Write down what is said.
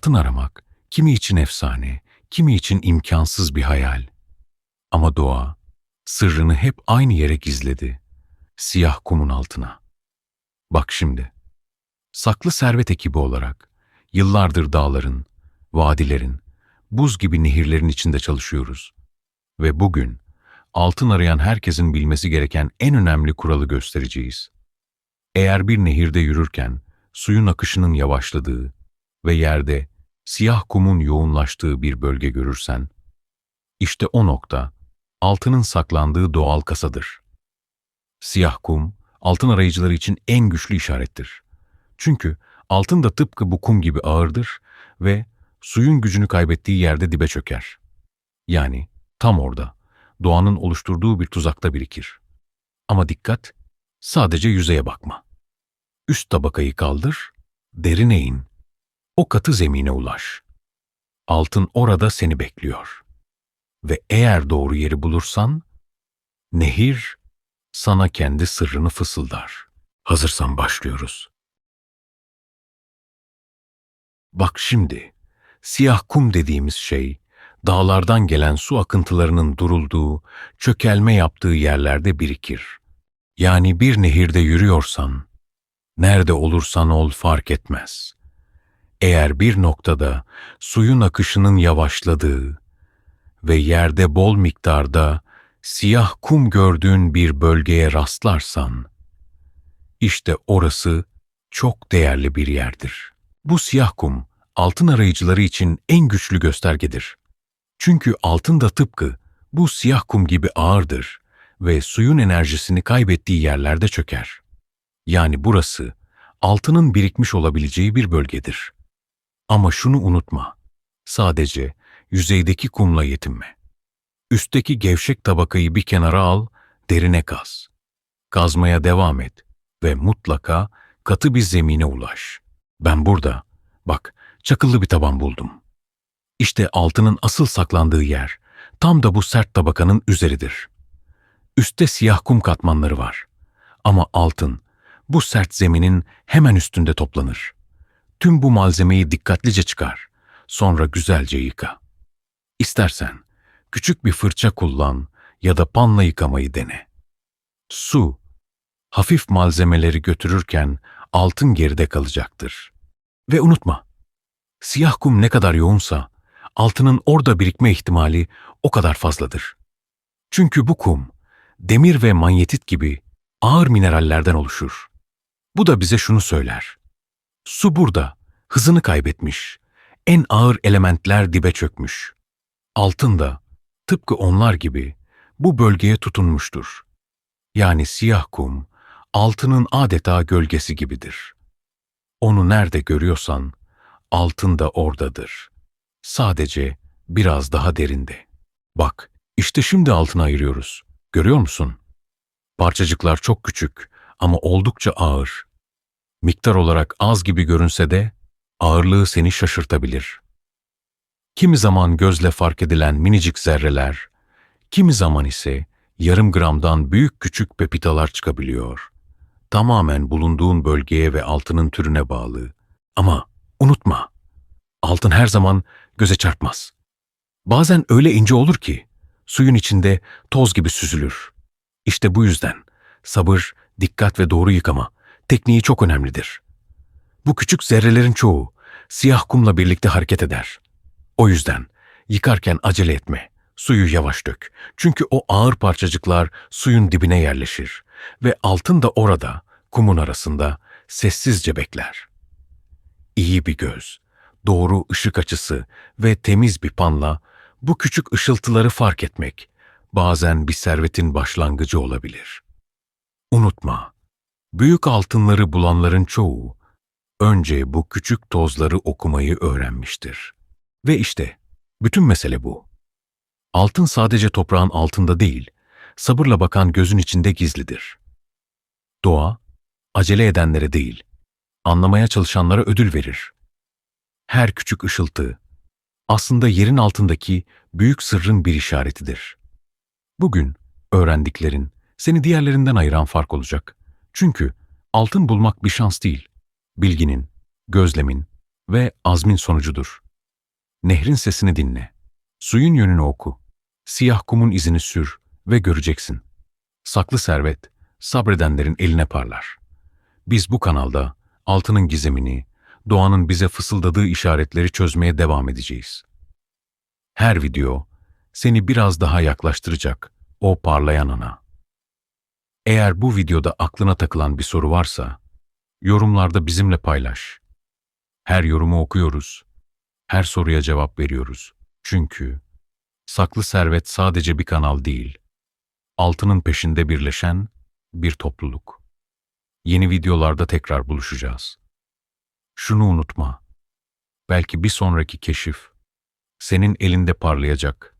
Altın aramak, kimi için efsane, kimi için imkansız bir hayal. Ama doğa, sırrını hep aynı yere gizledi. Siyah kumun altına. Bak şimdi, saklı servet ekibi olarak, yıllardır dağların, vadilerin, buz gibi nehirlerin içinde çalışıyoruz. Ve bugün, altın arayan herkesin bilmesi gereken en önemli kuralı göstereceğiz. Eğer bir nehirde yürürken suyun akışının yavaşladığı ve yerde siyah kumun yoğunlaştığı bir bölge görürsen, işte o nokta altının saklandığı doğal kasadır. Siyah kum, altın arayıcıları için en güçlü işarettir. Çünkü altın da tıpkı bu kum gibi ağırdır ve suyun gücünü kaybettiği yerde dibe çöker. Yani tam orada, doğanın oluşturduğu bir tuzakta birikir. Ama dikkat, sadece yüzeye bakma. Üst tabakayı kaldır, derine in. O katı zemine ulaş. Altın orada seni bekliyor. Ve eğer doğru yeri bulursan, nehir sana kendi sırrını fısıldar. Hazırsan başlıyoruz. Bak şimdi, siyah kum dediğimiz şey, dağlardan gelen su akıntılarının durulduğu, çökelme yaptığı yerlerde birikir. Yani bir nehirde yürüyorsan, nerede olursan ol fark etmez. Eğer bir noktada suyun akışının yavaşladığı ve yerde bol miktarda siyah kum gördüğün bir bölgeye rastlarsan, işte orası çok değerli bir yerdir. Bu siyah kum, altın arayıcıları için en güçlü göstergedir. Çünkü altın da tıpkı bu siyah kum gibi ağırdır ve suyun enerjisini kaybettiği yerlerde çöker. Yani burası altının birikmiş olabileceği bir bölgedir. Ama şunu unutma, sadece yüzeydeki kumla yetinme. Üstteki gevşek tabakayı bir kenara al, derine kaz. Kazmaya devam et ve mutlaka katı bir zemine ulaş. Ben burada, bak, çakıllı bir taban buldum. İşte altının asıl saklandığı yer, tam da bu sert tabakanın üzeridir. Üstte siyah kum katmanları var. Ama altın, bu sert zeminin hemen üstünde toplanır. Tüm bu malzemeyi dikkatlice çıkar. Sonra güzelce yıka. İstersen küçük bir fırça kullan ya da panla yıkamayı dene. Su, hafif malzemeleri götürürken altın geride kalacaktır. Ve unutma, siyah kum ne kadar yoğunsa, altının orada birikme ihtimali o kadar fazladır. Çünkü bu kum, demir ve manyetit gibi ağır minerallerden oluşur. Bu da bize şunu söyler. Su burada, hızını kaybetmiş, en ağır elementler dibe çökmüş. Altın da, tıpkı onlar gibi, bu bölgeye tutunmuştur. Yani siyah kum, altının adeta gölgesi gibidir. Onu nerede görüyorsan, altın da oradadır. Sadece biraz daha derinde. Bak, işte şimdi altını ayırıyoruz. Görüyor musun? Parçacıklar çok küçük ama oldukça ağır. Miktar olarak az gibi görünse de ağırlığı seni şaşırtabilir. Kimi zaman gözle fark edilen minicik zerreler, kimi zaman ise yarım gramdan büyük küçük pepitalar çıkabiliyor. Tamamen bulunduğun bölgeye ve altının türüne bağlı. Ama unutma, altın her zaman göze çarpmaz. Bazen öyle ince olur ki suyun içinde toz gibi süzülür. İşte bu yüzden sabır, dikkat ve doğru yıkama tekniği çok önemlidir. Bu küçük zerrelerin çoğu siyah kumla birlikte hareket eder. O yüzden yıkarken acele etme, suyu yavaş dök. Çünkü o ağır parçacıklar suyun dibine yerleşir ve altın da orada, kumun arasında sessizce bekler. İyi bir göz, doğru ışık açısı ve temiz bir panla bu küçük ışıltıları fark etmek bazen bir servetin başlangıcı olabilir. Unutma, büyük altınları bulanların çoğu önce bu küçük tozları okumayı öğrenmiştir. Ve işte bütün mesele bu. Altın sadece toprağın altında değil, sabırla bakan gözün içinde gizlidir. Doğa, acele edenlere değil, anlamaya çalışanlara ödül verir her küçük ışıltı aslında yerin altındaki büyük sırrın bir işaretidir. Bugün öğrendiklerin seni diğerlerinden ayıran fark olacak. Çünkü altın bulmak bir şans değil, bilginin, gözlemin ve azmin sonucudur. Nehrin sesini dinle. Suyun yönünü oku. Siyah kumun izini sür ve göreceksin. Saklı servet, sabredenlerin eline parlar. Biz bu kanalda altının gizemini, doğanın bize fısıldadığı işaretleri çözmeye devam edeceğiz. Her video seni biraz daha yaklaştıracak o parlayan ana. Eğer bu videoda aklına takılan bir soru varsa, yorumlarda bizimle paylaş. Her yorumu okuyoruz, her soruya cevap veriyoruz. Çünkü Saklı Servet sadece bir kanal değil, altının peşinde birleşen bir topluluk. Yeni videolarda tekrar buluşacağız. Şunu unutma, belki bir sonraki keşif senin elinde parlayacak